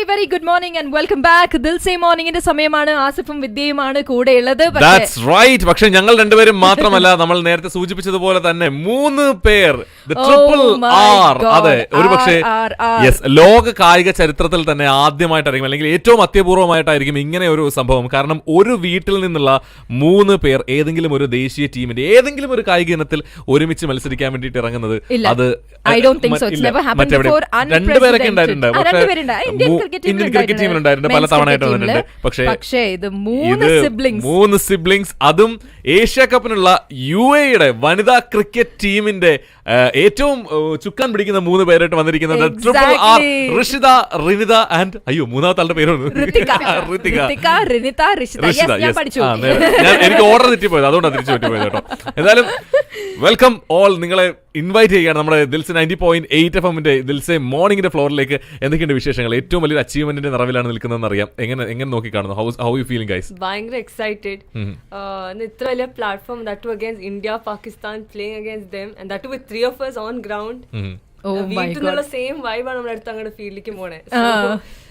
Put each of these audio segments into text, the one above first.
Very very good morning and welcome back Dilse മോർണിംഗിന്റെ സമയമാണ്. ആസിഫും വിദ്യയുമാണ് കൂടെ ഉള്ളത്. ദാറ്റ്സ് റൈറ്റ് പക്ഷെ ഞങ്ങൾ രണ്ടുപേരും മാത്രമല്ല നമ്മൾ നേരത്തെ സൂചിപ്പിച്ചതുപോലെ തന്നെ മൂന്ന് പേർ. Oh ട്രിപ്പിൾ my ആർ അതെ ഒരു പക്ഷേ R, R, R. യെസ് ലോക കായിക ചരിത്രത്തിൽ തന്നെ ആദ്യമായിട്ടായിരിക്കും അല്ലെങ്കിൽ ഏറ്റവും അത്യപൂർവമായിട്ടായിരിക്കും ഇങ്ങനെ ഒരു സംഭവം. കാരണം ഒരു വീട്ടിൽ നിന്നുള്ള മൂന്ന് പേർ ഏതെങ്കിലും ഒരു ദേശീയ ടീമിന്റെ ഏതെങ്കിലും ഒരു കായിക ഇനത്തിൽ ഒരുമിച്ച് മത്സരിക്കാൻ വേണ്ടിയിട്ട് ഇറങ്ങുന്നത് അത് I don't think so. It's never happened മറ്റെവിടെ? രണ്ടുപേരൊക്കെ. ഉണ്ടായിട്ടുണ്ട്. പക്ഷേ ക്രിക്കറ്റ് ടീമിലുണ്ടായിരുന്നു പല തവണയായിട്ട് വന്നിട്ടുണ്ട്. പക്ഷേ പക്ഷേ ഇത് മൂന്ന് സിബ്ലിങ്സ് മൂന്ന് സിബ്ലിങ്സ് അതും ഏഷ്യ കപ്പിനുള്ള യു എയുടെ വനിതാ ക്രിക്കറ്റ് ടീമിന്റെ ഏറ്റവും ചുക്കാൻ പിടിക്കുന്ന മൂന്ന് പേരായിട്ട് വന്നിരിക്കുന്നത് triple R. Rishitha Rinitha and അയ്യോ മൂന്നാമത്തെ ആളുടെ പേരാണ്. എനിക്ക് ഓർഡർ തെറ്റിപ്പോയത്. അതുകൊണ്ടാണ് തിരിച്ചു പറ്റിപ്പോയത് കേട്ടോ. എന്തായാലും വെൽക്കം ഓൾ നിങ്ങളെ ഇൻവൈറ്റ് ചെയ്യുകയാണ് നമ്മുടെ Dils ninety point eight F എമ്മിന്റെ ദിൽസെ മോർണിംഗിന്റെ ഫ്ലോറിലേക്ക് എന്തൊക്കെയുണ്ട് വിശേഷങ്ങൾ? ഏറ്റവും വലിയൊരു അച്ചീവ്മെന്റിന്റെ നിറവിലാണ് നിൽക്കുന്നതെന്ന് അറിയാം. എങ്ങനെ എങ്ങനെ നോക്കി കാണുന്നു how how you feeling guys ഭയങ്കര എക്സൈറ്റഡ് ഇത്ര വലിയ platform that too against India Pakistan playing against them and that too with three of us on ground വീട്ടിൽ നിന്നുള്ള സെയിം വൈബാണ് നമ്മുടെ അടുത്ത് അങ്ങോട്ട് ഫീൽഡിലേക്ക് പോണേ.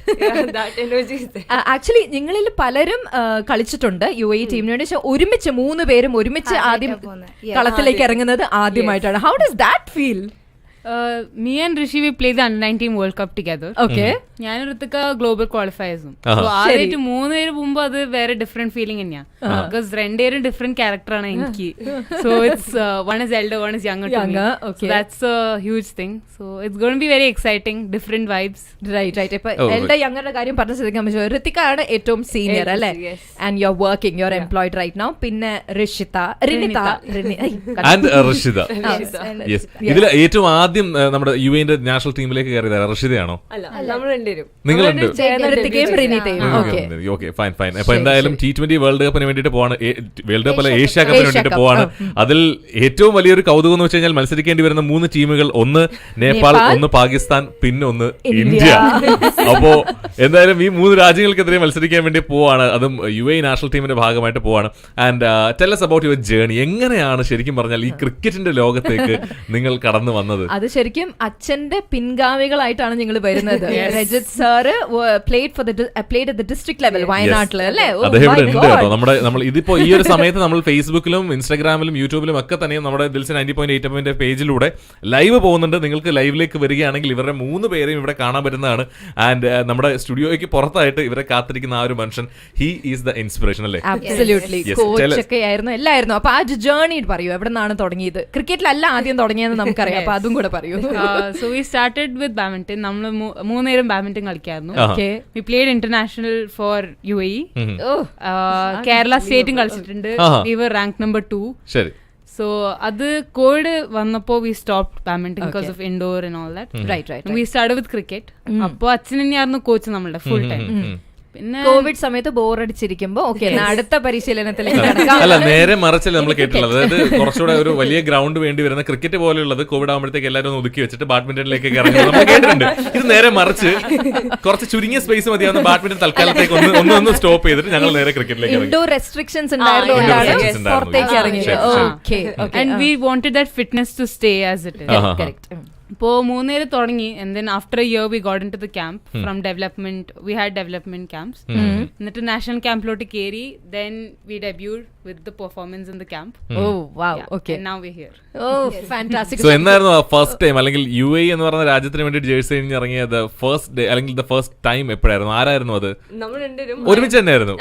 ആക്ച്വലി നിങ്ങളിൽ പലരും കളിച്ചിട്ടുണ്ട് യു എ ടീമിന് വേണ്ടി ഒരുമിച്ച് മൂന്ന് പേരും ഒരുമിച്ച് ആദ്യം കളത്തിലേക്ക് ഇറങ്ങുന്നത് ആദ്യമായിട്ടാണ്. How does that feel Uh, me and Rishi we played the under 19 World Cup together. Okay ഞാൻ ഋത്തിക്ക ഗ്ലോബൽ ക്വാളിഫയേഴ്സും. സോ ആദ്യമായിട്ട് മൂന്ന് പേര് മുമ്പ് അത് വേറെ ഡിഫറെന്റ് ഫീലിംഗ് തന്നെയാണ് ബിക്കോസ് രണ്ടുപേരും ഡിഫറെന്റ് ക്യാരക്ടറാണ് എനിക്ക്. So it's one is elder one is young. That's a huge thing so it's gonna be very exciting different vibes right right ഇപ്പൊ എൽഡർ എന്റെ യങ്ങളുടെ കാര്യം പറഞ്ഞ ശ്രദ്ധിക്കാൻ പറ്റും ഋത്തിക ആണ് ഏറ്റവും സീനിയർ അല്ലേ. And you are working you are employed right now പിന്നെ ഋഷിത റിനിത. ആൻഡ് ഋഷിത ഇതിൽ ഏറ്റവും ആദ്യം നമ്മുടെ യു എന്റെ നാഷണൽ ടീമിലേക്ക് കയറിയത് ഋഷിതയാണോ അല്ല നമ്മൾ രണ്ടുപേരും. നിങ്ങൾ ഓക്കെ. ഓക്കെ ഫൈൻ ഫൈൻ അപ്പൊ എന്തായാലും. ടി ട്വന്റി വേൾഡ് കപ്പിന് വേണ്ടിയിട്ട് പോവാണ്. വേൾഡ് കപ്പ് അല്ല ഏഷ്യ ഏഷ്യ കപ്പ്. കപ്പിന് വേണ്ടിട്ട് വേണ്ടിയിട്ട് പോവാണ്. അതിൽ ഏറ്റവും വലിയൊരു കൗതുകം എന്ന് വെച്ച് കഴിഞ്ഞാൽ മത്സരിക്കേണ്ടി വരുന്ന മൂന്ന് ടീമുകൾ ഒന്ന് നേപ്പാൾ ഒന്ന് പാകിസ്ഥാൻ പിന്നെ ഒന്ന് ഇന്ത്യ. അപ്പോ എന്തായാലും ഈ മൂന്ന് രാജ്യങ്ങൾക്കെതിരെ മത്സരിക്കാൻ വേണ്ടി പോവാണ്. അതും യു എ നാഷണൽ ടീമിന്റെ ഭാഗമായിട്ട് പോവാണ്. And tell us about about your journey എങ്ങനെയാണ് ശരിക്കും പറഞ്ഞാൽ ഈ ക്രിക്കറ്റിന്റെ ലോകത്തേക്ക് നിങ്ങൾ കടന്നു വന്നത്? അത് ശരിക്കും അച്ഛന്റെ പിൻഗാമികളായിട്ടാണ് നിങ്ങൾ വരുന്നത്. Rajith sir played for played at district level വയനാട്ടിൽ അല്ലേ? Oh നമ്മുടെ നമ്മൾ ഇതിപ്പോ ഈ ഒരു സമയത്ത് നമ്മൾ ഫേസ്ബുക്കിലും ഇൻസ്റ്റാഗ്രാമിലും യൂട്യൂബിലും ഒക്കെ തന്നെ നമ്മുടെ Dilsan ninety point eight point പേജിലൂടെ live പോകുന്നുണ്ട്. നിങ്ങൾക്ക് ലൈവിലേക്ക് വരികയാണെങ്കിൽ ഇവരുടെ മൂന്ന് പേരെയും ഇവിടെ കാണാൻ പറ്റുന്നതാണ്. ആൻഡ് നമ്മുടെ സ്റ്റുഡിയോയ്ക്ക് പുറത്തായിട്ട് ഇവരെ കാത്തിരിക്കുന്ന ആ ഒരു മനുഷ്യൻ ഹി ഈസ് ദ ഇൻസ്പിറേഷൻ അല്ലേ? ആയിരുന്നു എല്ലായിരുന്നു. അപ്പൊ ആ ജേർണി പറയൂ. എവിടെ നിന്നാണ് തുടങ്ങിയത് ക്രിക്കറ്റിലല്ല ആദ്യം തുടങ്ങിയെന്ന് നമുക്കറിയാം. അപ്പൊ അതും കൂടെ പറയൂ. So we started with badminton നമ്മൾ മൂന്നേരം badminton കളിക്കായിരുന്നു. We played international for U A ഓ. കേരള സ്റ്റേറ്റും കളിച്ചിട്ടുണ്ട്. We were rank number two ശരി. സോ അത് കോവിഡ് വന്നപ്പോ we stop badminton because of indoor and all that right right we start with cricket അപ്പൊ അച്ഛൻ തന്നെയായിരുന്നു കോച്ച് നമ്മളുടെ ഫുൾ ടൈം പിന്നെ കോവിഡ് സമയത്ത് ബോറടിച്ചിരിക്കുമ്പോ ഓക്കെ അടുത്ത പരിശീലനത്തിലേക്ക് അല്ല നേരെ മറിച്ചല്ലേ നമ്മൾ കേട്ടിട്ടുള്ളത്. അതായത് കുറച്ചുകൂടെ ഒരു വലിയ ഗ്രൗണ്ട് വേണ്ടി വരുന്ന ക്രിക്കറ്റ് പോലെയുള്ളത് കോവിഡ് ആകുമ്പോഴത്തേക്ക് എല്ലാവരും ഒന്ന് ഒതുക്കി വെച്ചിട്ട് ബാഡ്മിന്റണിലേക്ക് ഇറങ്ങി നമ്മൾ കേട്ടിട്ടുണ്ട്. ഇത് നേരെ മറിച്ച് കുറച്ച് ചുരുങ്ങിയ സ്പേസ് മതിയാവുന്ന ബാഡ്മിന്റൺ തൽക്കാലത്തേക്ക് ഒന്ന് ഒന്ന് ഒന്ന് സ്റ്റോപ്പ് ചെയ്തിട്ട് ഞങ്ങൾ നേരെ ക്രിക്കറ്റിലേക്ക് ഇറങ്ങി. ഇൻഡോർ റെസ്ട്രിക്ഷൻസ് പുറത്തേക്ക് ഇറങ്ങിയത്. Okay and we wanted that fitness to stay as it is correct ഇപ്പോൾ മൂന്നേര് തുടങ്ങി and then after year we got into the camp from development we had development camps എന്നിട്ട് നാഷണൽ ക്യാമ്പിലോട്ട് കയറി then we debuted with the performance in the camp oh wow okay now we here oh fantastic so എന്നായിരുന്നു first time അല്ലെങ്കിൽ U A എന്ന് പറഞ്ഞ രാജ്യത്തിന് വേണ്ടി jersey അണിഞ്ഞ് ഇറങ്ങിയ ഫസ്റ്റ് ഡേ അല്ലെങ്കിൽ ദ ഫസ്റ്റ് ടൈം എപ്പോഴായിരുന്നു? ആരായിരുന്നു അത്? നമ്മൾ രണ്ടുപേരും ഒരുമിച്ച് തന്നെയായിരുന്നു.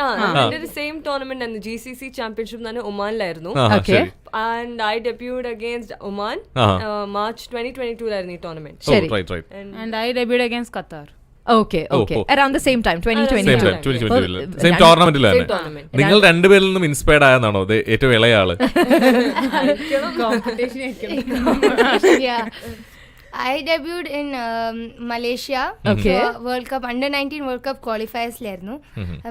സെയിം ടൂർണമെന്റ് ആയിരുന്നു. ജി സി സി ചാമ്പ്യൻഷിപ്പ് തന്നെ ഒമാനിലായിരുന്നു. And I debuted against Oman. March twenty twenty ടൂലായിരുന്നു ഈ tournament and I debuted against Qatar okay okay. Around the same time same ടോർണമെന്റിൽ തന്നെ നിങ്ങൾ രണ്ടുപേരിൽ നിന്നും ഇൻസ്പയർഡ് ആയെന്നാണോ? ഇത് ഏറ്റവും ഇളയ ആൾ. Debuted I debuted in cup Malaysia nineteen world World Cup under 19 World Cup qualifiers ലായിരുന്നു.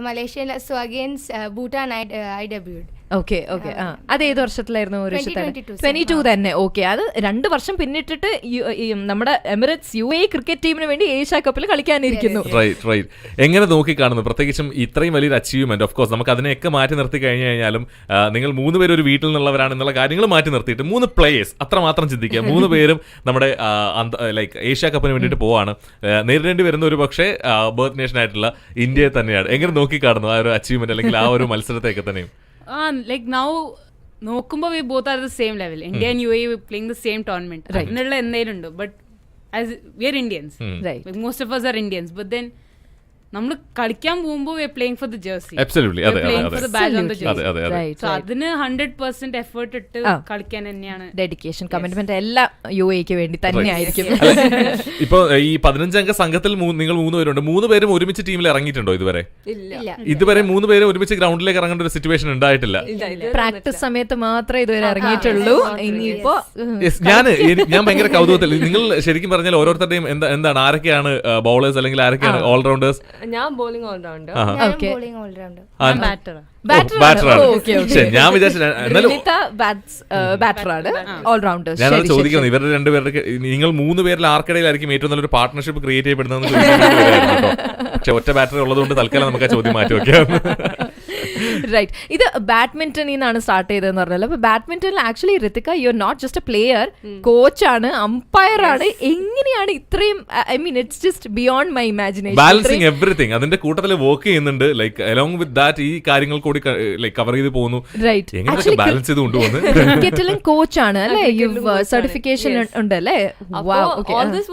Malaysia so against Bhutan I I debuted okay okay ആ. അത്. ഏത് വർഷത്തിലായിരുന്നു ഒരു 2022 ട്വന്റി ടു തന്നെ. ഓക്കെ അത് രണ്ട് വർഷം പിന്നിട്ടിട്ട് നമ്മുടെ എമിറേറ്റ്സ് യു എ ക്രിക്കറ്റ് ടീമിന് വേണ്ടി ഏഷ്യ കപ്പിൽ കളിക്കാനിരിക്കുന്നു. റൈറ്റ് റൈറ്റ് എങ്ങനെ നോക്കി കാണുന്നു പ്രത്യേകിച്ചും ഇത്രയും വലിയൊരു അച്ചീവ്മെന്റ് ഓഫ് കോഴ്സ് നമുക്ക് അതിനെയൊക്കെ മാറ്റി നിർത്തി കഴിഞ്ഞു കഴിഞ്ഞാലും നിങ്ങൾ മൂന്ന് പേര് ഒരു വീട്ടിൽ നിന്നുള്ളവരാണ് എന്നുള്ള കാര്യങ്ങൾ മാറ്റി നിർത്തിയിട്ട് മൂന്ന് പ്ലേയേഴ്സ് അത്രമാത്രം ചിന്തിക്കുക. മൂന്ന് പേരും നമ്മുടെ ലൈക്ക് ഏഷ്യ കപ്പിന് വേണ്ടിയിട്ട് പോവാണ്. നേരിടേണ്ടി വരുന്ന ഒരു പക്ഷേ ബർത്ത് നേഷൻ ആയിട്ടുള്ള ഇന്ത്യയെ തന്നെയാണ്. എങ്ങനെ നോക്കി കാണുന്നു ആ ഒരു അച്ചീവ്മെന്റ് അല്ലെങ്കിൽ ആ ഒരു മത്സരത്തെയൊക്കെ തന്നെയും? Ah, like now നോക്കുമ്പോൾ we both are the same level India and U A playing the same tournament അതിനുള്ള എന്തെങ്കിലും ഉണ്ട്. But as we are Indians most of us are Indians but then നമ്മൾ കളിക്കാൻ പോകുമ്പോൾ we playing for the jersey അതിന് hundred percent effort ഇട്ട് കളിക്കാൻ തന്നെയാണ്. ഡെഡിക്കേഷൻ കമ്മിറ്റ്മെന്റ് എല്ലാം യു എക്ക് വേണ്ടി തന്നെയായിരിക്കും. ഇപ്പൊ ഈ പതിനഞ്ചംഗ സംഘത്തിൽ നിങ്ങൾ മൂന്ന് പേരുണ്ട് മൂന്ന് പേരും ഒരുമിച്ച് ടീമിൽ ഇറങ്ങിയിട്ടുണ്ടോ ഇതുവരെ? ഇല്ല. ഇല്ല. ഇതുവരെ മൂന്ന് പേരും ഒരുമിച്ച് ഗ്രൗണ്ടിലേക്ക് ഇറങ്ങേണ്ട ഒരു സിറ്റുവേഷൻ ഉണ്ടായിട്ടില്ല. ഇല്ല പ്രാക്ടീസ് സമയത്ത് മാത്രമേ ഇതുവരെ ഇറങ്ങിയിട്ടുള്ളൂ. ഇനിയിപ്പോ ഞാൻ ഞാൻ ഭയങ്കര കൗതുകത്തിൽ നിങ്ങൾ ശരിക്കും പറഞ്ഞാൽ ഓരോരുത്തരുടെയും എന്താണ് ആരൊക്കെയാണ് ബൗളേഴ്സ് അല്ലെങ്കിൽ ആരൊക്കെയാണ് ഓൾറൗണ്ടേഴ്സ് ഞാൻ ബോളിംഗ് ഓൾറൗണ്ടർ ബോളിംഗ് ഓൾറൗണ്ടർ ഞാൻ ഞാൻ ചോദിക്കുന്നു ഇവരുടെ രണ്ടുപേരുടെ നിങ്ങൾ മൂന്ന് പേരിൽ ആർക്കിടയിലായിരിക്കും ഏറ്റവും നല്ലൊരു പാർട്ട്ണർഷിപ്പ് ക്രിയേറ്റ് ചെയ്യപ്പെടുന്നത്. പക്ഷെ ഒറ്റ ബാറ്ററി ഉള്ളതുകൊണ്ട് തൽക്കാലം നമുക്ക് ആ ചോദ്യം മാറ്റി വെക്കാം റൈറ്റ് ഇത് ബാഡ്മിന്റണിൽ നിന്നാണ് സ്റ്റാർട്ട് ചെയ്തതെന്ന് പറഞ്ഞല്ലോ. അപ്പൊ ബാഡ്മിന്റണിൽ actually Rithika you are not just a player കോച്ചാണ് umpire ആണ്. എങ്ങനെയാണ് ഇത്രയും I mean it's just beyond my imagination balancing everything അതിന്റെ കൂട്ടത്തിൽ വർക്ക് ചെയ്യുന്നുണ്ട്. ലൈക്ക് അലോങ് വിത്ത് ദാറ്റ് ഈ കാര്യങ്ങൾ കൂടി ലൈക്ക് കവർ ചെയ്ത് പോകുന്നു. റൈറ്റ് ബാലൻസ് ചെയ്ത് കൊണ്ടുപോകുന്നു? ക്രിക്കറ്റിലും കോച്ചാണ് അല്ലേ. സർട്ടിഫിക്കേഷൻ. ഉണ്ട് അല്ലേ വാസ് ഈ okay. Whatever this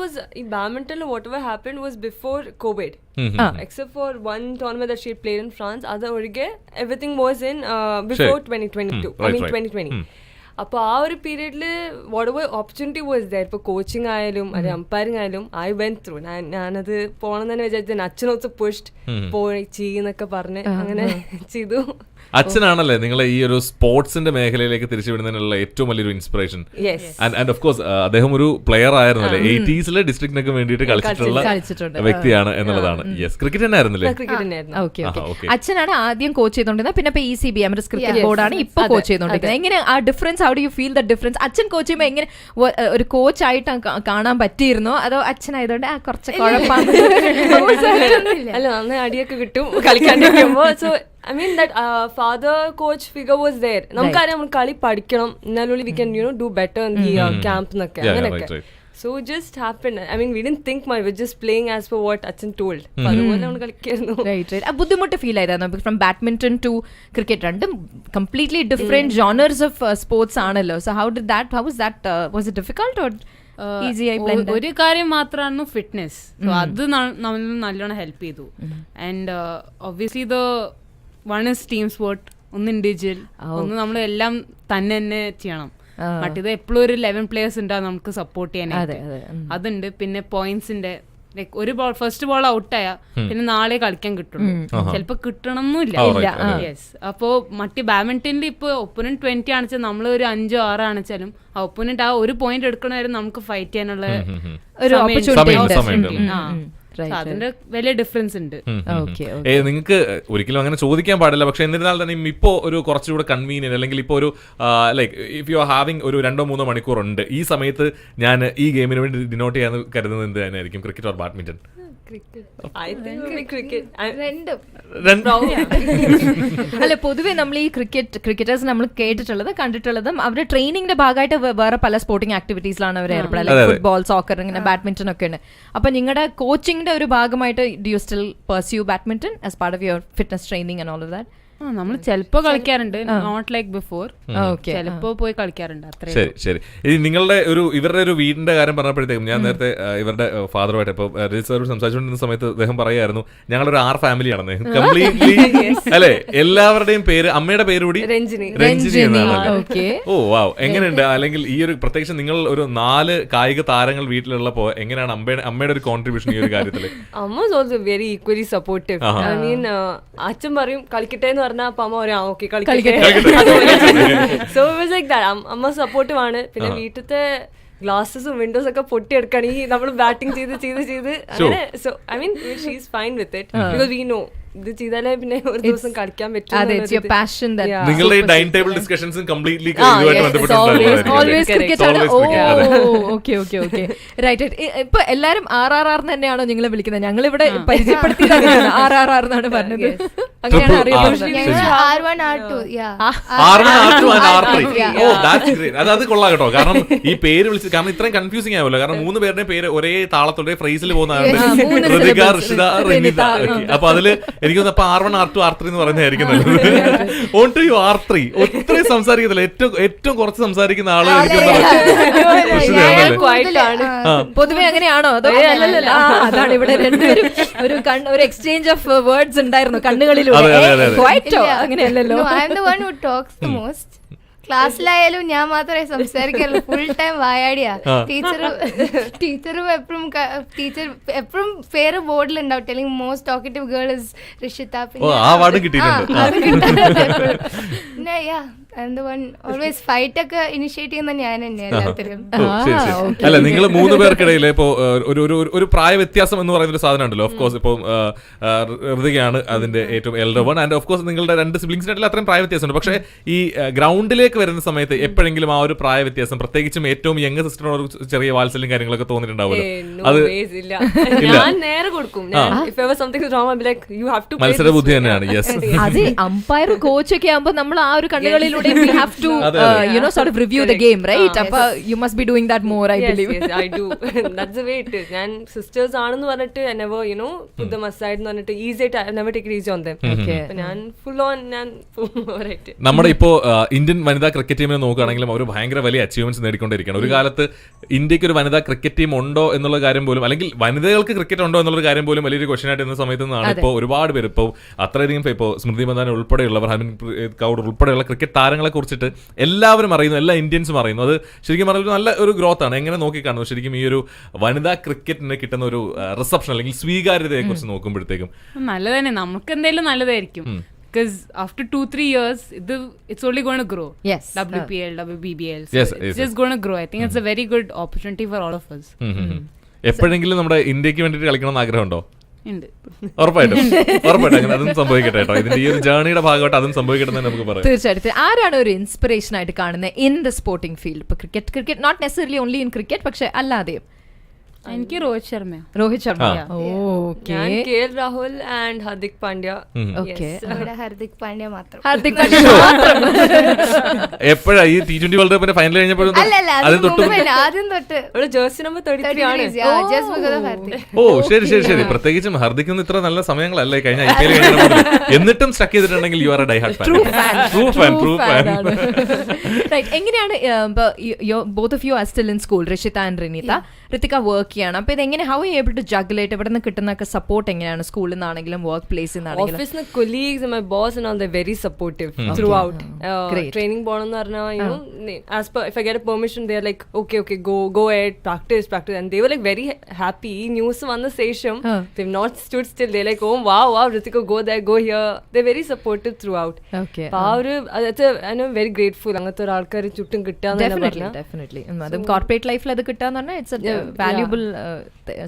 was before badminton covid ആ. except for one tournament that she played in france other orige everything was in uh, before Sure. 2022 Hmm, i right, mean right. 2020 അപ്പോൾ ആ ഒരു പീരീഡിൽ whatever opportunity was there ഇപ്പോൾ coaching ആയാലും അല്ലെ umpiring ആയാലും I went through ഞാൻ ഞാനത് പോകണം തന്നെ വിചാരിച്ചു അച്ഛനൊത്ത് പുഷ്ട് പോയി ചെയ്യുന്നൊക്കെ പറഞ്ഞ് അങ്ങനെ ചെയ്തു. അച്ഛനാണല്ലേ നിങ്ങളെ ഈ ഒരു സ്പോർട്സിന്റെ മേഖലയിലേക്ക് തിരിച്ചു വിടുന്നതിനുള്ള ഏറ്റവും വലിയൊരു inspiration yes and of course അദ്ദേഹം ഒരു പ്ലെയർ ആയിരുന്നു അല്ലേ എയ്റ്റീസിലെ ഡിസ്ട്രിക്റ്റിനൊക്കെ വേണ്ടിയിട്ട് കളിച്ചിട്ടുള്ള വ്യക്തിയാണ് എന്നുള്ളതാണ്. യെസ് ക്രിക്കറ്റ് തന്നെ ആയിരുന്നില്ലേ? അച്ഛനാണ് ആദ്യം കോച്ച് ചെയ്തോണ്ടിരുന്നത്. പിന്നെ ഇപ്പൊ E C B Emirates cricket board ബോർഡാണ് ഇപ്പൊ കോച്ച് ചെയ്തോണ്ടിരിക്കുന്നത്. എങ്ങനെ ആ difference how do you feel the difference അച്ഛൻ കോച്ച് ചെയ്യുമ്പോൾ എങ്ങനെ ഒരു കോച്ച് ആയിട്ട് കാണാൻ പറ്റിയിരുന്നോ? അതോ അച്ഛനായതുകൊണ്ട് ആ കുറച്ച് കുഴപ്പമാണ് അല്ല അടിയൊക്കെ കിട്ടും കളിക്കാൻ കളിക്കാണ്ടിരിക്കുമ്പോ so I mean that father coach figure was there നമുക്കറിയാം നമ്മൾ കളി പഠിക്കണം. എന്നാലും we can you know do better ഈ ക്യാമ്പ് എന്നൊക്കെ. അങ്ങനെയൊക്കെ. So just happen I mean we didn't think my we just playing as for what അച്ഛൻ told അതുപോലെ നമ്മൾ കളിക്കായിരുന്നു. റൈറ്റ് റൈറ്റ് ബുദ്ധിമുട്ട് ഫീൽ ആയിരുന്നു ഫ്രം ബാഡ്മിന്റൺ ടു ക്രിക്കറ്റ് രണ്ടും completely different genres of sports ആണല്ലോ. So how did that how was that was it difficult or easy ആയി ഒ- blend? ഒരു കാര്യം മാത്രമാണ് ഫിറ്റ്നസ് അത് നമ്മൾ നല്ലോണം ഹെൽപ്പ് ചെയ്തു. And obviously the one is team sport ഒന്ന് ഇൻഡിവിജ്വൽ ഒന്ന് നമ്മൾ എല്ലാം തന്നെ തന്നെ ചെയ്യണം. മറ്റേത് എപ്പോഴും ഒരു ലെവൻ പ്ലേയേഴ്സ് ഉണ്ടാവും നമുക്ക് സപ്പോർട്ട് ചെയ്യാനായിട്ട്. അതുണ്ട്. പിന്നെ പോയിന്റ്സിന്റെ ലൈക്ക് ഒരു ബോൾ ഫസ്റ്റ് ബോൾ ഔട്ടായ പിന്നെ നാളെ കളിക്കാൻ കിട്ടുള്ളൂ. ചിലപ്പോ കിട്ടണമെന്നില്ല. യെസ് അപ്പോ മറ്റേ ബാഡ്മിന്റണിൽ ഇപ്പൊ ഒപ്പനന്റ് ട്വന്റി ആണെച്ചാൽ നമ്മൾ ഒരു അഞ്ചോ ആറോ ആണെച്ചാലും ആ ഒപ്പനന്റ് ആ ഒരു പോയിന്റ് എടുക്കണ വരെ നമുക്ക് ഫൈറ്റ് ചെയ്യാനുള്ള ഒരു സമയം അതിന്റെ വലിയ ഡിഫറൻസ് ഉണ്ട്. നിങ്ങൾക്ക് ഒരിക്കലും അങ്ങനെ ചോദിക്കാൻ പാടില്ല. പക്ഷെ എന്നിരുന്നാൽ തന്നെ ഇപ്പോ ഒരു കുറച്ചുകൂടെ കൺവീനിയന്റ് അല്ലെങ്കിൽ ഇപ്പോ ഒരു like if you are having ഒരു രണ്ടോ മൂന്നോ മണിക്കൂർ ഉണ്ട് ഈ സമയത്ത് ഞാൻ ഈ ഗെയിമിന് വേണ്ടി ഡിനോട്ട് ചെയ്യാൻ കരുതുന്നത് എന്ത് തന്നെയായിരിക്കും? ക്രിക്കറ്റ് ഓർ ബാഡ്മിന്റൺ അല്ല പൊതുവെ നമ്മൾ ഈ ക്രിക്കറ്റ് ക്രിക്കറ്റേഴ്സ് നമ്മൾ കേട്ടിട്ടുള്ളത് കണ്ടിട്ടുള്ളതും അവരുടെ ട്രെയിനിങ്ങിന്റെ ഭാഗമായിട്ട് വേറെ പല സ്പോർട്ടിംഗ് ആക്ടിവിറ്റീസിലാണ് അവർ ഏർപ്പെടുക. ഫുട്ബോൾ സോക്കർ ഇങ്ങനെ ബാഡ്മിന്റൺ ഒക്കെ ഉണ്ട് അപ്പൊ നിങ്ങളുടെ കോച്ചിങ്ങിന്റെ ഒരു ഭാഗമായിട്ട് do you still pursue badminton as part of your fitness training and all of that നമ്മൾ ചിലപ്പോ കളിക്കാറുണ്ട്. നോട്ട് ലൈക്ക് ബിഫോർ ചിലപ്പോ പോയി കളിക്കാറുണ്ട് അത്രേ ശരി ശരി. ഇനി നിങ്ങളുടെ ഒരു ഇവരുടെ ഒരു വീടിന്റെ കാര്യം പറഞ്ഞപ്പോഴത്തേക്കും ഞാൻ നേരത്തെ ഇവരുടെ ഫാദറുമായിട്ട് ഇപ്പോൾ രജിസ്റ്റർ സംസാരിച്ചുകൊണ്ടിരുന്ന സമയത്ത് അദ്ദേഹം പറയായിരുന്നു ഞങ്ങളൊരു ആർ ഫാമിലിയാണ് കംപ്ലീറ്റ്ലി അല്ലെ? എല്ലാവരുടെയും പേര് അമ്മയുടെ പേര് കൂടി രഞ്ജിനി. രഞ്ജിനി ഓ വാവ് എങ്ങനെയുണ്ട്? അല്ലെങ്കിൽ ഈ ഒരു പ്രത്യേകിച്ച് നിങ്ങൾ ഒരു നാല് കായിക താരങ്ങൾ വീട്ടിലുള്ളപ്പോ എങ്ങനെയാണ് അമ്മയുടെ അമ്മയുടെ ഒരു കോൺട്രിബ്യൂഷൻ ഈ ഒരു കാര്യത്തിൽ? അമ്മ also very equally supportive I mean അച്ഛൻ പറയും കളിക്കട്ടെ എന്ന് പറഞ്ഞാൽ അപ്പൊ അമ്മ പറയും ആ ഓക്കെ കളിക്കട്ടെ. സോ വാസ് ലൈക്ക് ദാറ്റ് അമ്മ സപ്പോർട്ടീവ് ആണ്. പിന്നെ വീട്ടിലത്തെ ഗ്ലാസസും വിൻഡോസ് ഒക്കെ പൊട്ടിയെടുക്കുകയാണെങ്കിൽ നമ്മൾ ബാറ്റിംഗ് ചെയ്ത് ചെയ്ത് ചെയ്ത്. അങ്ങനെ so I mean she's fine with it because we know ഇത് ചെയ്താലേ പിന്നെ ഒരു ദിവസം കളിക്കാൻ പറ്റും നിങ്ങളുടെ ഡൈനിങ് ടേബിൾ ഡിസ്കഷൻസും കംപ്ലീറ്റ്ലി റൈറ്റ് ഇപ്പൊ എല്ലാരും ആർ ആർ ആർ തന്നെയാണോ നിങ്ങളെ വിളിക്കുന്നത്? ഞങ്ങൾ ഇവിടെ പരിചയപ്പെടുത്തിയത് ആർ ആർ ആർ എന്നാണ് പറഞ്ഞത്. അങ്ങനെയാണ് അറിയപ്പെടുന്നത് ഞങ്ങൾ R one R two R R two R three oh that's great അത് അത് കൊള്ളാം കേട്ടോ. കാരണം ഈ പേര് വിളിച്ചത് കാരണം ഇത്രയും കൺഫ്യൂസിംഗ് ആവുമല്ലോ. കാരണം മൂന്ന് പേരുടെ പേര് ഒരേ താളത്തോടെ ഫ്രേസിൽ പോകുന്നതാണ് ഋതിക. ഋഷിത. റിനിത. അപ്പൊ അതിൽ എനിക്ക് തോന്നുന്നു അപ്പൊ R one R two R three എന്ന് പറയുന്നതായിരിക്കും നല്ലത്. On two you R three ഒത്തിരി സംസാരിക്കത്തില്ല. ഏറ്റവും ഏറ്റവും കുറച്ച് സംസാരിക്കുന്ന ആൾ എനിക്ക്. പൊതുവെ അങ്ങനെയാണോ? അതാണ് ഇവിടെ രണ്ടുപേരും ഒരു കണ്ണ് ഒരു എക്സ്ചേഞ്ച് ഓഫ് വേർഡ്സ് ഉണ്ടായിരുന്നു കണ്ണുകളിലൂടെ. അങ്ങനെയല്ലല്ലോ. ക്ലാസ്സിലായാലും ഞാൻ മാത്രമേ സംസാരിക്കാറുള്ളൂ. Full time വായാടിയാ. ടീച്ചർ ടീച്ചറും എപ്പോഴും ടീച്ചർ എപ്പോഴും പേര് ബോർഡിൽ ഉണ്ടാവും telling most talkative girl is Rishitha. പിന്നെ ഇനിഷ്യേറ്റ് ചെയ്യുന്ന ഞാൻ. അല്ല നിങ്ങൾ മൂന്ന് പേർക്കിടയിൽ ഇപ്പോ ഒരു ഒരു ഒരു- പ്രായ വ്യത്യാസം എന്ന് പറയുന്ന ഒരു സാധനം ഉണ്ടല്ലോ ഓഫ് കോഴ്സ് ഇപ്പോൾ ഋതികയാണ് അതിന്റെ ഏറ്റവും elder one and of course നിങ്ങളുടെ രണ്ട് സിബ്ലിംഗ്സിനായിട്ടുള്ള അത്രയും പ്രായ വ്യത്യാസമുണ്ട്. പക്ഷേ ഈ ഗ്രൗണ്ടിലേക്ക് വരുന്ന സമയത്ത് എപ്പോഴെങ്കിലും ആ ഒരു പ്രായ വ്യത്യാസം പ്രത്യേകിച്ചും ഏറ്റവും യങ് സിസ്റ്ററിനോട് ഒരു ചെറിയ വാത്സല്യം കാര്യങ്ങളൊക്കെ തോന്നിയിട്ടുണ്ടാവുമല്ലോ. അത് ways, ഇല്ല. ഇല്ല. ഞാൻ നേരെ കൊടുക്കും. If ever something wrong I like you have to മത്സര ബുദ്ധി തന്നെയാണ് യെസ് അത് അമ്പയർ കോച്ച് ഒക്കെ ആകുമ്പോൾ നമ്മൾ ആ ഒരു കണ്ണുകളിലൂടെ വി ഹാവ് ടു അതെ, uh, you know sort of review the game right അപ്പൊ you must be doing that more I believe I do that's a way it ഞാൻ സിസ്റ്റേഴ്സ് ആണെന്ന് പറഞ്ഞിട്ട് never you know put my side എന്ന് പറഞ്ഞിട്ട് easy ആയിട്ട് never take easy on them Okay. ഞാൻ full on ഞാൻ right നമ്മുടെ ഇപ്പോ ഇന്ത്യൻ വനിതാ ക്രിക്കറ്റ് ടീമിനെ നോക്കുകയാണെങ്കിലും അവർ ഭയങ്കര വലിയ അച്ചീവ്മെന്റ്സ് നേടിക്കൊണ്ടിരിക്കുകയാണ്. ഒരു കാലത്ത് ഇന്ത്യയ്ക്ക് ഒരു വനിതാ ക്രിക്കറ്റ് ടീം ഉണ്ടോ എന്നുള്ള കാര്യം പോലും അല്ലെങ്കിൽ വനിതകൾക്ക് ക്രിക്കറ്റ് ഉണ്ടോ എന്നുള്ള കാര്യം പോലും വലിയൊരു ക്വസ്റ്റൻ ആയിട്ട് ഇന്ന സമയത്ത് നിന്നാണ് ഇപ്പോൾ ഒരുപാട് പേര് ഇപ്പോൾ അത്രയധികം ഇപ്പോൾ സ്മൃതി മന്ദാന ഉൾപ്പെടെയുള്ളവർ ഹർമൻ കൗർ ഉൾപ്പെടെയുള്ള ക്രിക്കറ്റ് താരങ്ങളെ കുറിച്ചിട്ട് എല്ലാവരും അറിയുന്നു എല്ലാ ഇന്ത്യൻസും അറിയുന്നു. അത് ശരിക്കും പറഞ്ഞാൽ നല്ല ഒരു ഗ്രോത്ത് ആണ്. എങ്ങനെ നോക്കിക്കാണുന്നു? ശരിക്കും ഈ ഒരു വനിതാ ക്രിക്കറ്റിന് കിട്ടുന്ന ഒരു റിസപ്ഷൻ അല്ലെങ്കിൽ സ്വീകാര്യതയെ കുറിച്ച് നോക്കുമ്പോഴത്തേക്കും. നല്ലത് തന്നെ നമുക്ക് എന്തെങ്കിലും നല്ലതായിരിക്കും because after two three years ഇത് it's only gonna grow Yes. W P L W B B L Yes, yes, it's just gonna grow I think it's a very good opportunity for all of us. Um, um, ഉം. എപ്പോഴെങ്കിലും നമ്മുടെ ഇന്ത്യയ്ക്ക് വേണ്ടിയിട്ട് കളിക്കണമെന്ന് ആഗ്രഹമുണ്ടോ? ഉണ്ട് ഉറപ്പായിട്ടും. ഉറപ്പായിട്ടും അങ്ങനെ അതും സംഭവിക്കട്ടെ കേട്ടോ. ഇതിന്റെ ഈ ഒരു ജേർണിയുടെ ഭാഗമായിട്ട് അതും സംഭവിക്കട്ടെ എന്ന് നമുക്ക് പറയാം. തീർച്ചയായിട്ടും. ആരാണ് ഒരു ഇൻസ്പിറേഷൻ ആയിട്ട് കാണുന്നത് ഇൻ ദ സ്പോർട്ടിംഗ് ഫീൽഡ് ഇപ്പൊ cricket cricket not necessarily only in cricket പക്ഷെ അല്ലാതെയും. എനിക്ക് Rohit Sharma Rohit Sharma. Okay. K L Rahul and Hardik Pandya. Okay. Hardik Hardik Pandya മാത്രം. ഹാർദിക് പാണ്ഡ്യ എപ്പോഴാ ഈ ടി ട്വന്റി വേൾഡ് കപ്പിന്റെ ഫൈനൽ കഴിഞ്ഞപ്പോഴും ആദ്യം തൊട്ട്. ഇവിടെ ജേഴ്സി നമ്പർ തേർട്ടി ആണ്. ഹർദിക് ഓ ശരി ശരി ശരി. പ്രത്യേകിച്ചും ഹർദിക്കുന്ന ഇത്ര നല്ല സമയങ്ങളല്ലേ കഴിഞ്ഞ ഐ പി എൽ എന്നിട്ടും സ്റ്റക്ക് ചെയ്തിട്ടുണ്ടെങ്കിൽ you are a die hard fan true fan true fan true fan right എങ്ങനെയാണ് both of you are still in school Rishitha and Rinitha. Rithika work ചെയ്യാണ്. അപ്പൊ ഇതെങ്ങനെ എങ്ങനെ ഹൗ ഏബിൾ ടു ജഗ്ലേറ്റ് ഇവിടെ നിന്ന് കിട്ടുന്ന സപ്പോർട്ട് എങ്ങനെയാണ്? സ്കൂളിൽ നിന്നാണെങ്കിലും വർക്ക് പ്ലേസിൽ നിന്നാണെങ്കിലും? Colleagues my boss and the very supportive throughout training പോകണം എന്ന് പറഞ്ഞാൽ you know as per if I get permission they like okay okay go go at practice practice and they were like very happy ഈ news വന്ന ശേഷം Ah. They not സ്റ്റുഡ് still they like oh വാ വാ Rithika go the go here they very supportive throughout okay അപ്പൊ ആ ഒരു I know very grateful അങ്ങനത്തെ ഒരു ആൾക്കാർ ചുറ്റും കിട്ടാന്ന് തന്നെ ഡെഫിനറ്റ്ലി പറഞ്ഞാൽ ഡെഫിനറ്റ്ലി അതും കോർപ്പറേറ്റ് ലൈഫിൽ അത് കിട്ടാന്ന് പറഞ്ഞാൽ ഇറ്റ്സ് വാല്യൂബിൾ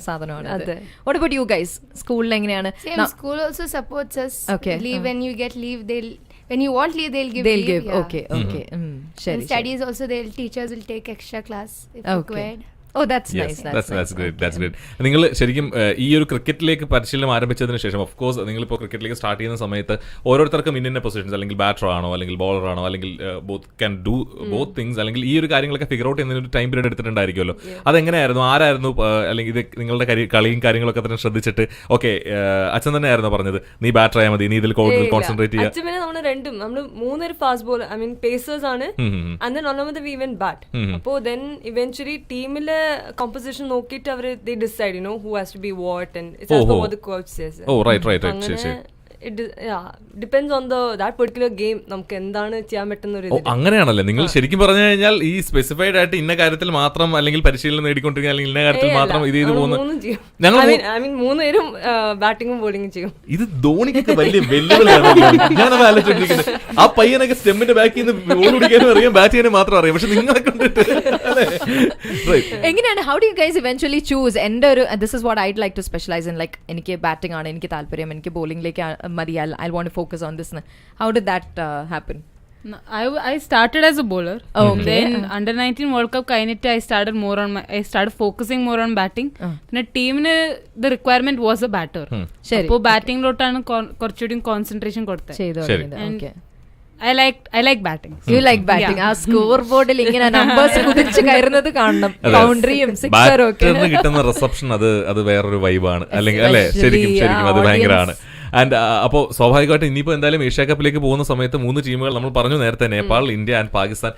സാധനമാണ് അത്. അതെ. വാട്ട് അബൌട്ട് യു ഗൈസ് സ്കൂളിൽ എങ്ങനെയാണ്? Same school also supports us. Okay. Leave when you get leave, they'll when you want leave, they'll give. They'll leave, give. Yeah. Okay. Okay. Mm-hmm. Mm, studies also, they'll teachers will take extra class if okay. required. Oh that's that's great. That's great. നിങ്ങൾ ശരിക്കും ഈ ഒരു ക്രിക്കറ്റിലേക്ക് പരിശീലനം ആരംഭിച്ചതിന് ശേഷം of course നിങ്ങൾ നിങ്ങളിപ്പോൾ ക്രിക്കറ്റിലേക്ക് start ചെയ്യുന്ന സമയത്ത് ഓരോരുത്തർക്കും ഇന്ന പൊസിഷൻസ് അല്ലെങ്കിൽ ബാറ്റർ ആണോ അല്ലെങ്കിൽ ബോളർ ആണോ അല്ലെങ്കിൽ both can do both things അല്ലെങ്കിൽ ഈ ഒരു കാര്യങ്ങളൊക്കെ ഫിഗർ ഔട്ട് ചെയ്യുന്ന ഒരു ടൈം പീരീഡ് എടുത്തിട്ടുണ്ടായിരിക്കുമല്ലോ. അതെങ്ങനെയായിരുന്നു? ആരായിരുന്നു അല്ലെങ്കിൽ ഇത് നിങ്ങളുടെ കളിയും കാര്യങ്ങളൊക്കെ തന്നെ ശ്രദ്ധിച്ചിട്ട് ഓക്കെ അച്ഛൻ തന്നെയായിരുന്നു പറഞ്ഞത് നീ ബാറ്റർ ആയാൽ മതി നീ ഇതിൽ കൂടുതൽ കോൺസെൻട്രേറ്റ് ചെയ്യുക. നമ്മൾ രണ്ടും നമ്മൾ മൂന്നൊരു fast ball I mean pacers ആണ്. അന്ന് ഒന്നാമത് വി വെൻ ബാറ്റ് അപ്പോ ദെൻ ഇവൻച്വലി ടീമിലെ കോമ്പസിഷൻ നോക്കിയിട്ട് അവർ they decide you know who has to be what and it's ഓഹോ. What the coach says oh right right right ശരി ശരി. Depends on the that particular game നമുക്ക് എന്താണ് ചെയ്യാൻ പറ്റുന്ന ഒരു അങ്ങനെയാണല്ലേ? നിങ്ങൾ ശരിക്കും പറഞ്ഞു കഴിഞ്ഞാൽ ഈ സ്പെസിഫൈഡ് ആയിട്ട് ഇന്ന കാര്യത്തിൽ മാത്രം അല്ലെങ്കിൽ പരിശീലനം നേടിക്കൊണ്ടിരിക്കുക അല്ലെങ്കിൽ ഇന്ന കാര്യത്തിൽ മാത്രം. ഇത് ചെയ്ത് പോകുന്ന ഞങ്ങൾ മൂന്നുപേരും ബാറ്റിംഗും ബോളിംഗും ചെയ്യും. ഇത് ധോണിക്കൊക്കെ വലിയ വെല്ലുവിളിയാണ്. ഞാനത് ആലോചിച്ചിരിക്കുന്നത് ആ പയ്യനൊക്കെ സ്റ്റെമ്മിന്റെ ബാക്കിൽ നിന്ന് ബോൾ പിടിക്കാനും അറിയാം ബാറ്റ് ചെയ്യാനും മാത്രം അറിയാം. പക്ഷെ നിങ്ങളെ കൊണ്ടിട്ട്. എങ്ങനെയാണ്? How do you guys eventually choose എന്റെ ഒരു this is what I'd like to specialise in like എനിക്ക് ബാറ്റിംഗ് ആണ് എനിക്ക് താല്പര്യം എനിക്ക് ബോളിംഗിലേക്ക് മതി. I want focus on this how did that happen I, I started as a bowler. Okay. Then under 19 World Cup കഴിഞ്ഞിട്ട് I started more on my I started focusing more on batting. പിന്നെ ടീമിന് the requirement was a batter. ശരി. അപ്പോൾ ബാറ്റിംഗിലോട്ടാണ് കുറച്ചുകൂടി concentration കൊടുത്തത്. ചെയ്തു I like I like batting you like batting ആ score ബോർഡിൽ ഇങ്ങനെ നമ്പേഴ്സ് കുതിച്ച് കയറുന്നത് കാണണം. ബൗണ്ടറിയും സിക്സറും ഒക്കെ. കിട്ടുന്ന റിസപ്ഷൻ അത് അത് വേറൊരു വൈബാണ് അല്ലെങ്കിൽ അല്ലെ? ശരിക്കും ശരിക്കും അത് ഭയങ്കരമാണ്. ആൻഡ് അപ്പോൾ സ്വാഭാവികമായിട്ട് ഇനിയിപ്പോൾ എന്തായാലും ഏഷ്യ കപ്പിലേക്ക് പോകുന്ന സമയത്ത് മൂന്ന് ടീമുകൾ നമ്മൾ പറഞ്ഞു നേരത്തെ നേപ്പാൾ ഇന്ത്യ ആൻഡ് പാകിസ്ഥാൻ.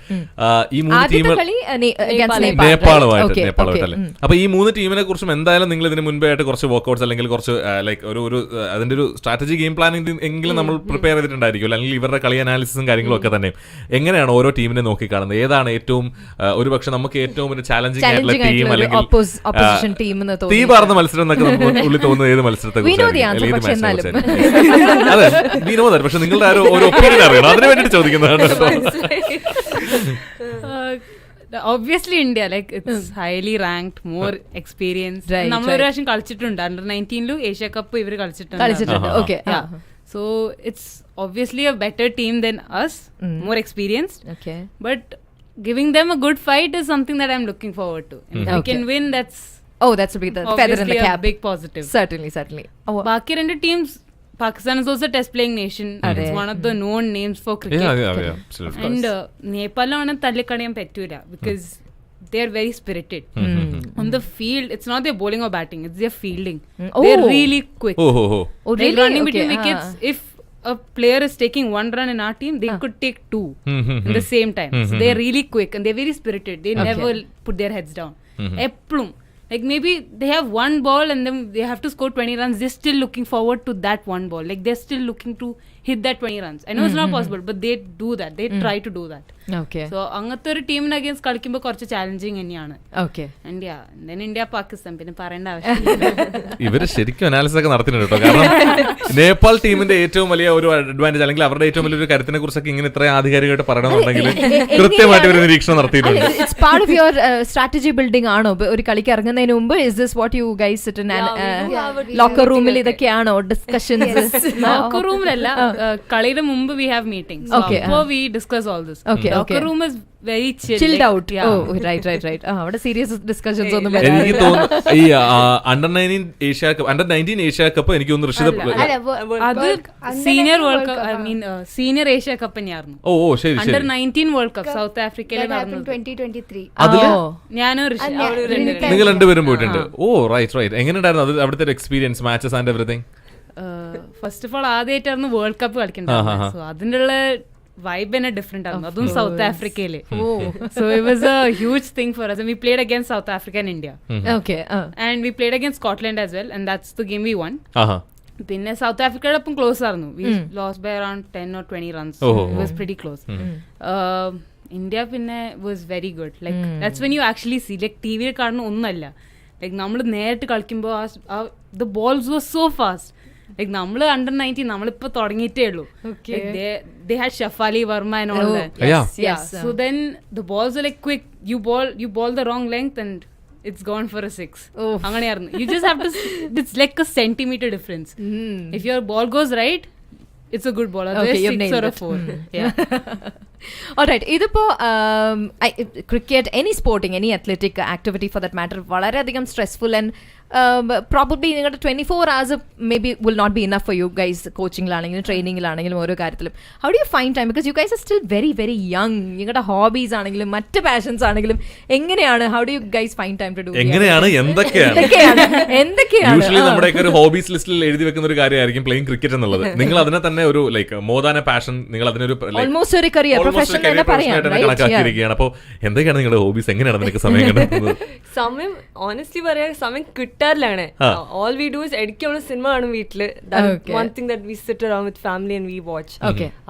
ഈ മൂന്ന് ടീമുകൾ uh? നേപ്പാളുമായിട്ട് നേപ്പാളുമായിട്ട് അല്ലേ? ഉം. അപ്പൊ ഈ മൂന്ന് ടീമിനെ കുറിച്ചും എന്തായാലും നിങ്ങൾ ഇതിന് മുൻപേ ആയിട്ട് കുറച്ച് വർക്കൗട്ട്സ് അല്ലെങ്കിൽ കുറച്ച് ലൈക്ക് ഒരു ഒരു അതിന്റെ ഒരു സ്ട്രാറ്റജി ഗെയിം പ്ലാനിംഗ് എങ്കിലും നമ്മൾ പ്രിപ്പയർ ചെയ്തിട്ടുണ്ടായിരിക്കും അല്ലെങ്കിൽ ഇവരുടെ കളി അനാലിസിസും കാര്യങ്ങളും ഒക്കെ തന്നെ എങ്ങനെയാണ് ഓരോ ടീമിനെ നോക്കി കാണുന്നത് ഏതാണ് ഏറ്റവും ഒരു പക്ഷെ നമുക്ക് ഏറ്റവും ഒരു ചാലഞ്ചിങ് ആയിട്ടുള്ള ടീം അല്ലെങ്കിൽ തീ പാർന്ന മത്സരം എന്നൊക്കെ നമുക്ക് ഉള്ളിൽ തോന്നുന്നത് ഏത് മത്സരത്തെ We അതെ വിനോദം പക്ഷെ നിങ്ങളുടെ ആ ഒരു ഒപ്പീനിയൻ അറിയണം. അതിന് വേണ്ടിട്ട് ചോദിക്കുന്നതാണ് കേട്ടോ. Obviously India like it's highly ranked more experience നമ്മൾ. ഒരു പ്രാവശ്യം കളിച്ചിട്ടുണ്ട്. അണ്ടർ നയന്റീനിലും ഏഷ്യ കപ്പ് ഇവർ കളിച്ചിട്ടുണ്ട്. കളിച്ചിട്ടുണ്ട്. Okay so it's obviously a better team then us more experienced okay but giving them a good fight is something that I'm looking forward to I can win that's oh Oh, that's a big the feather in the cap. big positive. Certainly, certainly. Oh, ബാക്കി രണ്ട് teams Pakistan is also a test playing nation. അതെ. It's one of the known names for cricket. Yeah, yeah, yeah, absolutely. And uh, നേപ്പാളിലാണ് തള്ളിക്കളയാൻ പറ്റൂല because they are very spirited. On the field, it's not their bowling or batting, it's their fielding. They're Oh. really quick. ഓ ഹോ ഹോ Oh, Like really? running Okay, between ah. wickets, if a player is taking one run in our team, they could take two in the same time. So they're really quick and they're very spirited. They Okay. never put their heads down. Eplum. Like maybe they have one ball and then they have to score 20 runs. They're still looking forward to that one ball. Like they're still looking to hit that 20 runs. I know it's not possible, but they do that. They try to do that. okay. So അങ്ങനത്തെ ഒരു ടീമിന് against കളിക്കുമ്പോൾ കുറച്ച് challenging തന്നെയാണ്. Okay. India then India Pakistan പിന്നെ പറയേണ്ട ആവശ്യം ഇവർ ശരിക്കും അനാലിസിസ് ഒക്കെ നടത്തിയിട്ടുണ്ട് കേട്ടോ കാരണം നേപ്പാൾ ടീമിന്റെ ഏറ്റവും വലിയ ഒരു അഡ്വാന്റേജ് അല്ലെങ്കിൽ അവരുടെ ഏറ്റവും വലിയൊരു കരുത്തിനെ കുറിച്ചൊക്കെ ഇങ്ങനെ ഇത്രയും ആധികാരികമായിട്ട് പറയണമെന്നുണ്ടെങ്കിൽ കൃത്യമായിട്ട് ഒരു നിരീക്ഷണം നടത്തിയിട്ടുണ്ട്. It's part of your strategy building ആണോ? ഒരു കളിക്ക് ഇറങ്ങുന്നതിന് മുമ്പ് is this what you guys do locker റൂമിൽ ഇതൊക്കെയാണോ ഡിസ്കഷൻസ് ലോക്കർ റൂമിലല്ല കളിയുടെ മുമ്പ് വി ഹാവ് മീറ്റിംഗ് Okay, അപ്പോ we discuss all this Okay, okay. Locker room is very chilled out oh right right right അവിടെ സീരിയസ് ഡിസ്കഷൻസ് ഒന്നും എനിക്ക് വരാറില്ല. തോന്നുന്നു ഈ under nineteen Asia cup under nineteen Asia cup എനിക്ക് തോന്നുന്നു ഋഷിത അത് senior 19 world World cup I mean senior Asia cup തന്നെയായിരുന്നു. ഓ ഓ ശരി അണ്ടർ ശരി. നയന്റീൻ വേൾഡ് കപ്പ് സൗത്ത് ആഫ്രിക്കയിൽ 2023. ഞാനും. നിങ്ങൾ രണ്ടുപേരും പോയിട്ടുണ്ട്. ഓ റൈറ്റ് റൈറ്റ് എങ്ങനെയുണ്ടായിരുന്നു അത്? അവിടുത്തെ experience matches and everything first of all ആദ്യമായിട്ടായിരുന്നു world cup. കളിക്കേണ്ടത് സോ അതിനുള്ള വൈബ് തന്നെ ഡിഫറെന്റ് ആയിരുന്നു. അതും സൗത്ത് ആഫ്രിക്കയിൽ so it was a huge thing for us we played played South Africa and India okay and we played we played as well and that's the game we won we won. ആഹാ. പിന്നെ South ആഫ്രിക്കയുടെ ഒപ്പം close ആയിരുന്നു. We lost by around ten or twenty runs. Was pretty close India പിന്നെ was very good like that's when you actually see like T വിയിൽ കാണുന്ന ഒന്നല്ല. Like നമ്മൾ നേരിട്ട് കളിക്കുമ്പോൾ the balls was so fast like നമ്മൾ under nineteen നമ്മളിപ്പോ തുടങ്ങിയിട്ടേ ഉള്ളൂ they had Shafali Varma and all that Yeah. yeah so then the balls are like quick you ball you ball the wrong length and it's gone for a six അങ്ങനെയായിരുന്നു you just have to it's like a centimeter difference if your ball goes right it's a good ball otherwise Okay, you've six nailed or a it. four yeah Alright, ഇതിപ്പോ cricket any sporting any athletic activity for that matter വളരെയധികം stressful and probably നിങ്ങളുടെ twenty four hours may be will not be enough for you guys കോച്ചിങ്ങിലാണെങ്കിലും ട്രെയിനിങ്ങിലാണെങ്കിലും ഓരോ കാര്യത്തിലും. How do you find time because you guys are still very very young നിങ്ങളുടെ hobbies ആണെങ്കിലും മറ്റ് passions ആണെങ്കിലും എങ്ങനെയാണ്? How do you guys find time to do എങ്ങനെയാണ്? എന്തൊക്കെയാണ്? എന്തൊക്കെയാണ്. നമ്മുടെയൊക്കെ ഒരു ഹോബീസ് ലിസ്റ്റിൽ എഴുതി വെക്കുന്ന ഒരു കാര്യമായിരിക്കും പ്ലേയിങ് ക്രിക്കറ്റ് എന്നുള്ളത്. നിങ്ങൾ അതിനെ തന്നെ ഒരു ലൈക്ക് മോദാന പാഷൻ നിങ്ങൾ അതിനൊരു ഓൾമോസ്റ്റ് ഒരു career, almost അപ്പൊ തന്നെ പറയാം, കണക്കാക്കിയിരിക്കുകയാണ്. അപ്പോൾ എന്തൊക്കെയാണ് നിങ്ങളുടെ ഹോബീസ് എങ്ങനെയാണ് നിനക്ക് സമയം കണ്ടെത്തുന്നത് സമയം ഓണസ്റ്റ്ലി പറയാ സമയം കിട്ടാറില്ലാണ്. ഓൾ വി ഡു ഇസ് ഇടയ്ക്ക് നമ്മൾ സിനിമ കാണും വീട്ടിൽ. One thing that we sit around with family and we watch.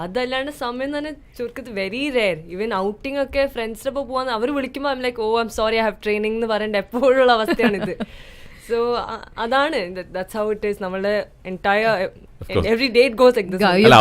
അതല്ലാണ്ട് സമയം തന്നെ ചുരുക്കത്ത് വെരി റെയർ ഈവൻ ഔട്ടിംഗ് ഒക്കെ ഫ്രണ്ട്സിന്റെ ഒപ്പം പോവാൻ അവർ വിളിക്കുമ്പോൾ I'm like oh I'm sorry I have training എന്ന് പറയേണ്ട എപ്പോഴുള്ള അവസ്ഥയാണിത്. സോ അതാണ്. ദാറ്റ്സ് ഹൗ ഇറ്റ് ഈസ് നമ്മളുടെ എന്റയർ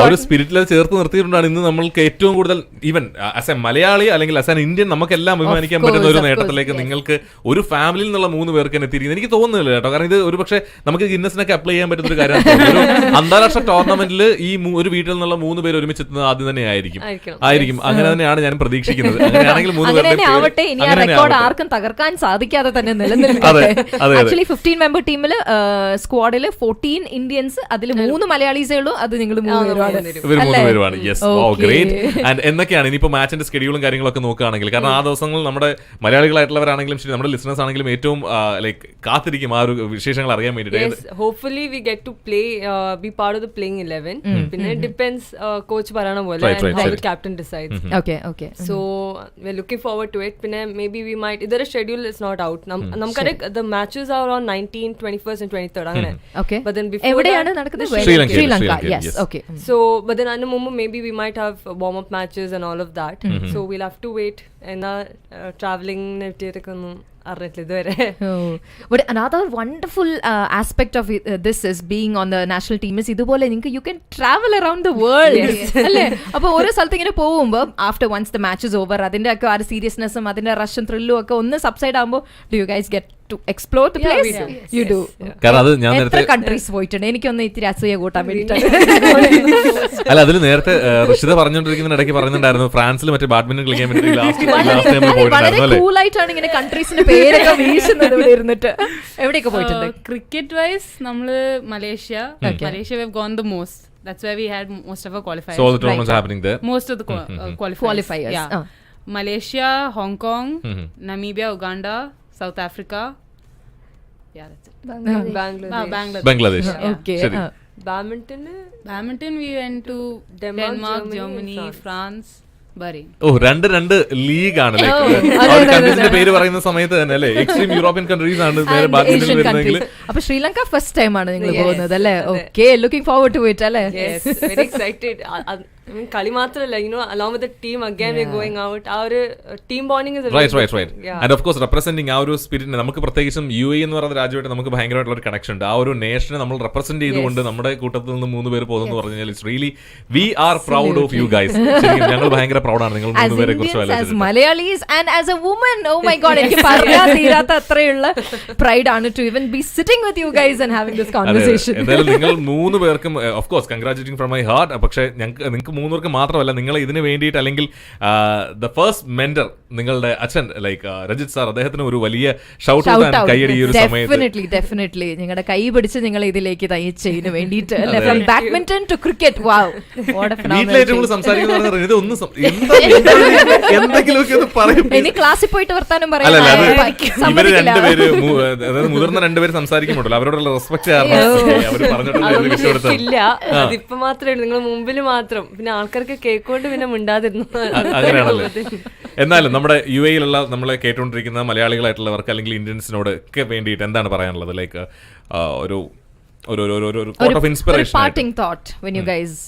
ഒരു സ്പിരിറ്റിൽ ചേർത്ത് നിർത്തിയിട്ടുണ്ടാണ് ഇന്ന് നമ്മൾക്ക് ഏറ്റവും കൂടുതൽ ഈവൻ ആസ് എ മലയാളി അല്ലെങ്കിൽ ആസ് എൻ ഇന്ത്യൻ നമുക്കെല്ലാം അഭിമാനിക്കാൻ പറ്റുന്ന ഒരു നേട്ടത്തിലേക്ക് നിങ്ങൾക്ക് ഒരു ഫാമിലിയിൽ നിന്നുള്ള മൂന്ന് പേർക്ക് തന്നെ തിരിയുന്നത് എനിക്ക് തോന്നുന്നില്ല കേട്ടോ. കാരണം ഇത് ഒരു പക്ഷേ നമുക്ക് ഗിന്നസിനൊക്കെ അപ്ലൈ ചെയ്യാൻ പറ്റുന്ന ഒരു കാര്യമാണ്. ഒരു അന്താരാഷ്ട്ര ടൂർണമെന്റിൽ ഈ ഒരു വീട്ടിൽ നിന്നുള്ള മൂന്ന് പേര് ഒരുമിച്ച് എത്തുന്നത് ആദ്യം തന്നെ ആയിരിക്കും. ആയിരിക്കും. അങ്ങനെ തന്നെയാണ് ഞാൻ പ്രതീക്ഷിക്കുന്നത്. അങ്ങനെയാണെങ്കിൽ മൂന്ന് പേരുടെ ആർക്കും തകർക്കാൻ സാധിക്കാതെ തന്നെ നിലനിൽക്കും. ആക്ച്വലി ഫിഫ്റ്റീൻ മെമ്പർ ടീമിൽ സ്ക്വാഡിൽ ഫോർട്ടീൻ ഇന്ത്യൻസ് അതിൽ മൂന്ന് മലയാളീസേ ഉള്ളൂ അത് നിങ്ങൾ മൂന്ന് പേരുമാണ്. യെസ് ഓ ഗ്രേറ്റ് ആൻഡ് എന്നൊക്കെയാണ് ഇനിയിപ്പോ മാച്ചിന്റെ സ്കെഡ്യൂളും കാര്യങ്ങളൊക്കെ നോക്കുകയാണെങ്കിൽ. കാരണം ആ ദിവസങ്ങൾ നമ്മുടെ മലയാളികളായിട്ടുള്ളവരാണെങ്കിലും ശരി നമ്മുടെ ലിസണേഴ്സ് ആണെങ്കിലും ഏറ്റവും ലൈക്ക് കാത്തിരിക്കും ആ ഒരു വിശേഷങ്ങൾ അറിയാൻ വേണ്ടിയിട്ട്. Hopefully we get to play, uh, be part of the 11. പിന്നെ ഡിപെൻഡ്സ് കോച്ച് പറയണ പോലെ captain decides. Okay okay so we're looking forward to it. പിന്നെ maybe we might, ഇതൊരു schedule is not out. നം- നമുക്കറിയാം the matches on on 19, 21st and 23rd അങ്ങനെ. Okay But then before Sri Lanka. Sri Lanka. Yes. yes. Okay. Mm-hmm. So, but then Anamumma, maybe we might have warm up matches and all of that. Mm-hmm. So we'll have to wait എന്നാ ട്രാവലിങ്ങിനെ പറ്റിയിട്ടൊക്കെ ഒന്നും അറിഞ്ഞിട്ടില്ല ഇതുവരെ. But another wonderful aspect of it, uh, this is being on the national team is ഇതുപോലെ നിങ്ങൾക്ക് you can travel around the world അല്ലേ? അപ്പോൾ ഓരോ സ്ഥലത്ത് ഇങ്ങനെ പോകുമ്പോൾ after once the match is over അതിന്റെ ഒക്കെ ആ ഒരു സീരിയസ്നെസ്സും അതിന്റെ റഷും ത്രില്ലും ഒക്കെ ഒന്ന് സബ്സൈഡ് ആകുമ്പോൾ do you guys get to explore the place do. You do കാരണം അത് ഞാൻ നേരത്തെ കൺട്രീസ് പോയിട്ടുണ്ട്? എനിക്കൊന്ന് ഇത്തിരി അസൂയ കൂട്ടാൻ വേണ്ടിയിട്ടാണ് അല്ല അതിൽ നേരത്തെ ഋഷിത പറഞ്ഞുകൊണ്ടിരിക്കുന്ന ഇടയ്ക്ക് പറയുന്നുണ്ടായിരുന്നു ഫ്രാൻസിൽ മറ്റേ ബാഡ്മിന്റൺ കളിക്കാൻ വേണ്ടി ലാസ്റ്റ് ടൈം വളരെ കൂളായിട്ടാണ് ഇങ്ങനെ കൺട്രീസിന്റെ the വീശുന്നത് ഇവിടെ ഇരുന്നിട്ട് എവിടെയൊക്കെ uh, പോയിട്ടുണ്ട് ക്രിക്കറ്റ് വൈസ് നമ്മള് Malaysia hmm. Malaysia have gone the most That's why we had most of our qualifiers. So all the tournaments are happening there. Most of the hmm, hmm, uh, qualifiers. Yeah. Uh. Malaysia, Hong Kong. Namibia, Uganda, South Africa. Yeah, that's. Bangladesh. Bangladesh. Bangladesh. Okay. Yeah. Uh. Badminton badminton we went to Denmark Germany France oh രണ്ട് രണ്ട് league ആണ് കൺട്രീസിന്റെ പേര് പറയുന്ന സമയത്ത് തന്നെ അല്ലേ? Extreme European countries ആണ് നേരെ കൺട്രീസ് അപ്പൊ ശ്രീലങ്ക ഫസ്റ്റ് ടൈം ആണ് നിങ്ങൾ പോകുന്നത് അല്ലേ. Okay looking forward to it അല്ലേ? വെരി എക്സൈറ്റഡ് കളി മാത്രമല്ല you know along with team again we going out ആ ഒരു team bonding right right right and of course representing ആ ഒരു സ്പിരിറ്റിനെ നമുക്ക് പ്രത്യേകിച്ചും യു എ എന്ന് പറയുന്ന രാജ്യമായിട്ട് നമുക്ക് ഭയങ്കരമായിട്ടുള്ള ഒരു കണക്ഷൻ ഉണ്ട്. ആ ഒരു നേഷനെ നമ്മൾ റെപ്രസെന്റ് ചെയ്തുകൊണ്ട് നമ്മുടെ കൂട്ടത്തിൽ നിന്ന് മൂന്ന് പേര് പോകുന്നു പറഞ്ഞു കഴിഞ്ഞാൽ it's really we are proud of you guys ഞങ്ങൾ ഭയങ്കര പ്രൗഡാണ് നിങ്ങൾ മൂന്ന് പേരെ കുറിച്ച് Malayalis and as a woman oh my god എനിക്ക് പറയാൻ തീരാത്ത അത്രയുള്ള പ്രൈഡ് ആണ് to even be sitting with you guys and having this conversation എന്തായാലും നിങ്ങൾ മൂന്ന് പേർക്കും of course congratulating from my heart പക്ഷേ ഞങ്ങൾക്ക് നിങ്ങൾക്ക് മൂന്ന് പേർക്ക് മാത്രമല്ല നിങ്ങൾ ഇതിന് വേണ്ടിയിട്ട് അല്ലെങ്കിൽ ദ ഫസ്റ്റ് മെന്റർ നിങ്ങളുടെ അച്ഛൻ ലൈക്ക് രജിത് സാർ അദ്ദേഹത്തിന് ഒരു വലിയ ഷൗട്ട് ഔട്ട് കൈയടി ഈ ഒരു സമയത്ത്. ഡെഫിനറ്റ്ലി ഡെഫിനറ്റ്ലി നിങ്ങളുടെ കൈ പിടിച്ച് നിങ്ങൾ ഇതിലേക്ക് തയ്ച്ചതിന് വേണ്ടിയിട്ട് from badminton to cricket wow വീട്ടിൽ ഏറ്റവും കൂടുതൽ ഇത് ഒന്നും സം- എന്താ എന്താ എന്തെങ്കിലുമൊക്കെ ഒന്ന് പറയും ഇനി ക്ലാസ്സിൽ പോയിട്ട് വർത്താനം പറയാം ഇവർ രണ്ടുപേര് അതായത് മുതിർന്ന രണ്ടുപേര് സംസാരിക്കുമ്പോഴല്ലോ അവരോടുള്ള റെസ്പെക്ട് അവർ പറഞ്ഞിട്ടുള്ള അതിപ്പോ മാത്രമേ ഉള്ളൂ. നിങ്ങൾ മുമ്പിൽ മാത്രം. പിന്നെ ആൾക്കാർക്ക് കേൾക്കൊണ്ട് പിന്നെ മിണ്ടാതിരുന്നു. അ- എന്നാലും നമ്മുടെ യു എയിലുള്ള നമ്മളെ കേട്ടുകൊണ്ടിരിക്കുന്ന മലയാളികളായിട്ടുള്ളവർക്ക് അല്ലെങ്കിൽ ഇന്ത്യൻസിനോട് ഒക്കെ വേണ്ടിയിട്ട് എന്താണ് പറയാനുള്ളത്? ലൈക്ക് ഒരു ഒരു ഒരു ഒരു ഒരു quote of inspiration parting thought when you guys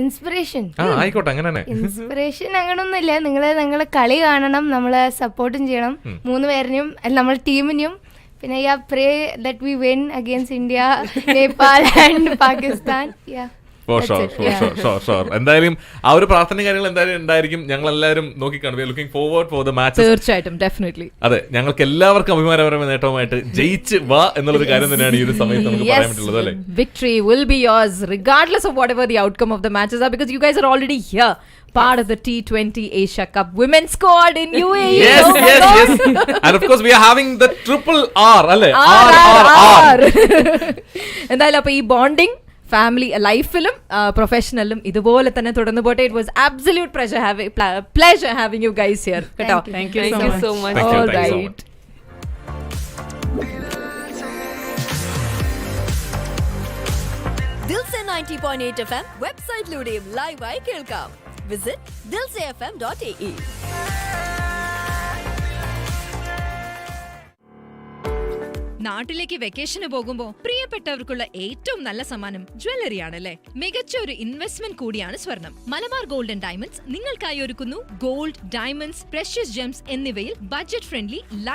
inspiration ആയിക്കോട്ടെ അങ്ങനെ തന്നെ. ഇൻസ്പിറേഷൻ അങ്ങനൊന്നുമില്ല. നിങ്ങൾ നിങ്ങളെ കളി കാണണം നമ്മളെ സപ്പോർട്ടും ചെയ്യണം. മൂന്ന് പേരിനും നമ്മളെ നമ്മൾ ടീമിനും. പിന്നെ yeah pray that we win against India Nepal and Pakistan yeah for sure for sure sure sure എന്തായാലും ആ ഒരു പ്രാർത്ഥന കാര്യങ്ങൾ എന്തായാലും ഉണ്ടായിരിക്കും. ഞങ്ങൾ എല്ലാവരും നോക്കിക്കാണും looking forward for the match തീർച്ചയായിട്ടും ഡെഫിനറ്റ്ലി അതെ ഞങ്ങൾക്ക് എല്ലാവർക്കും അഭിമാനപരമായ നേട്ടവുമായിട്ട് ജയിച്ച് വാ എന്നുള്ളൊരു കാര്യം തന്നെയാണ് ഈ ഒരു സമയത്ത് നമുക്ക് പറയാൻ പറ്റുള്ളത് അല്ലേ? Will be yours regardless of whatever the outcome of the matches are because you guys are already here part of the T20 Asia Cup women's squad in UAE Yes, Oh yes, yes. And of course, we are having the triple R, അല്ലേ? R, R, R, R, R. R. എന്തായാലും അപ്പോൾ ഈ bonding family ലൈഫിലും പ്രൊഫഷണലും ഇതുപോലെ തന്നെ തുടർന്നു പോട്ടെ it was absolute pleasure having pleasure having you guys here കേട്ടോ thank you. Thank so you much. so much. Thank you, All thank you so right. much. Dil Se ninety point eight F M വെബ്സൈറ്റിലൂടെയും ലൈവായി കേൾക്കാം visit Dil Se F M dot a നാട്ടിലേക്ക് വെക്കേഷന് പോകുമ്പോ പ്രിയപ്പെട്ടവർക്കുള്ള ഏറ്റവും നല്ല സമ്മാനം jewellery ആണല്ലേ മികച്ച ഒരു ഇൻവെസ്റ്റ്മെന്റ് കൂടിയാണ് സ്വർണം. മലബാർ ഗോൾഡ് ആൻഡ് ഡയമണ്ട്സ് നിങ്ങൾക്കായി ഒരുക്കുന്നു ഗോൾഡ് ഡയമണ്ട്സ് പ്രഷ്യസ് ജെംസ് എന്നിവയിൽ ബഡ്ജറ്റ് ഫ്രണ്ട്ലി